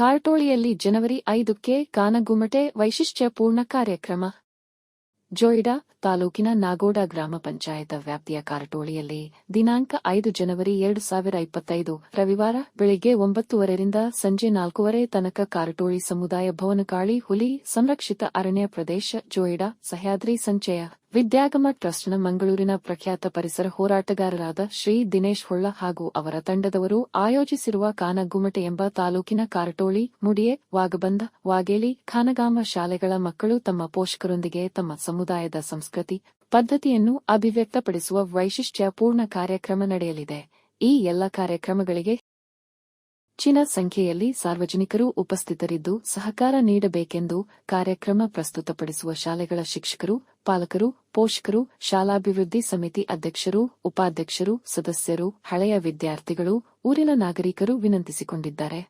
ಕಾರ್ಟೋಳಿಯಲ್ಲಿ ಜನವರಿ ಐದಕ್ಕೆ ಕಾನಗುಮಟೆ ವೈಶಿಷ್ಟ್ಯಪೂರ್ಣ ಕಾರ್ಯಕ್ರಮ. ಜೋಯಿಡಾ ತಾಲೂಕಿನ ನಾಗೋಡ ಗ್ರಾಮ ಪಂಚಾಯತ ವ್ಯಾಪ್ತಿಯ ಕಾರಟೋಳಿಯಲ್ಲಿ ದಿನಾಂಕ ಐದು ಜನವರಿ ಎರಡು ಸಾವಿರ ಇಪ್ಪತ್ತೈದು ರವಿವಾರ ಬೆಳಿಗ್ಗೆ ಒಂಬತ್ತುವರೆಯಿಂದ ಸಂಜೆ ನಾಲ್ಕೂವರೆ ತನಕ ಕಾರಟೋಳಿ ಸಮುದಾಯ ಭವನ ಕಾಳಿ ಹುಲಿ ಸಂರಕ್ಷಿತ ಅರಣ್ಯ ಪ್ರದೇಶ ಜೋಯಿಡಾ ಸಹ್ಯಾದ್ರಿ ಸಂಚಯ. ವಿದ್ಯಾಗಮ ಟ್ರಸ್ಟ್ನ ಮಂಗಳೂರಿನ ಪ್ರಖ್ಯಾತ ಪರಿಸರ ಹೋರಾಟಗಾರರಾದ ಶ್ರೀ ದಿನೇಶ್ ಹೊಳ್ಳ ಹಾಗೂ ಅವರ ತಂಡದವರು ಆಯೋಜಿಸಿರುವ ಕಾನಗುಮಟೆ ಎಂಬ ತಾಲೂಕಿನ ಕಾರಟೋಳಿ, ಮುಡಿಯೆ ವಾಗಬಂದ ವಾಗೇಲಿ ಖಾನಗಾಮ ಶಾಲೆಗಳ ಮಕ್ಕಳು ತಮ್ಮ ಪೋಷಕರೊಂದಿಗೆ ತಮ್ಮ ಸಮುದಾಯದ ಸಂಸ್ಕೃತಿ ಪದ್ಧತಿಯನ್ನು ಅಭಿವ್ಯಕ್ತಪಡಿಸುವ ವೈಶಿಷ್ಟ್ಯಪೂರ್ಣ ಕಾರ್ಯಕ್ರಮ ನಡೆಯಲಿದೆ. ಈ ಎಲ್ಲ ಕಾರ್ಯಕ್ರಮಗಳಿಗೆ ಹೆಚ್ಚಿನ ಸಂಖ್ಯೆಯಲ್ಲಿ ಸಾರ್ವಜನಿಕರು ಉಪಸ್ಥಿತರಿದ್ದು ಸಹಕಾರ ನೀಡಬೇಕೆಂದು ಕಾರ್ಯಕ್ರಮ ಪ್ರಸ್ತುತಪಡಿಸುವ ಶಾಲೆಗಳ ಶಿಕ್ಷಕರು, ಪಾಲಕರು, ಪೋಷಕರು, ಶಾಲಾಭಿವೃದ್ಧಿ ಸಮಿತಿ ಅಧ್ಯಕ್ಷರು, ಉಪಾಧ್ಯಕ್ಷರು, ಸದಸ್ಯರು, ಹಳೆಯ ವಿದ್ಯಾರ್ಥಿಗಳು, ಊರಿನ ನಾಗರಿಕರು ವಿನಂತಿಸಿಕೊಂಡಿದ್ದಾರೆ.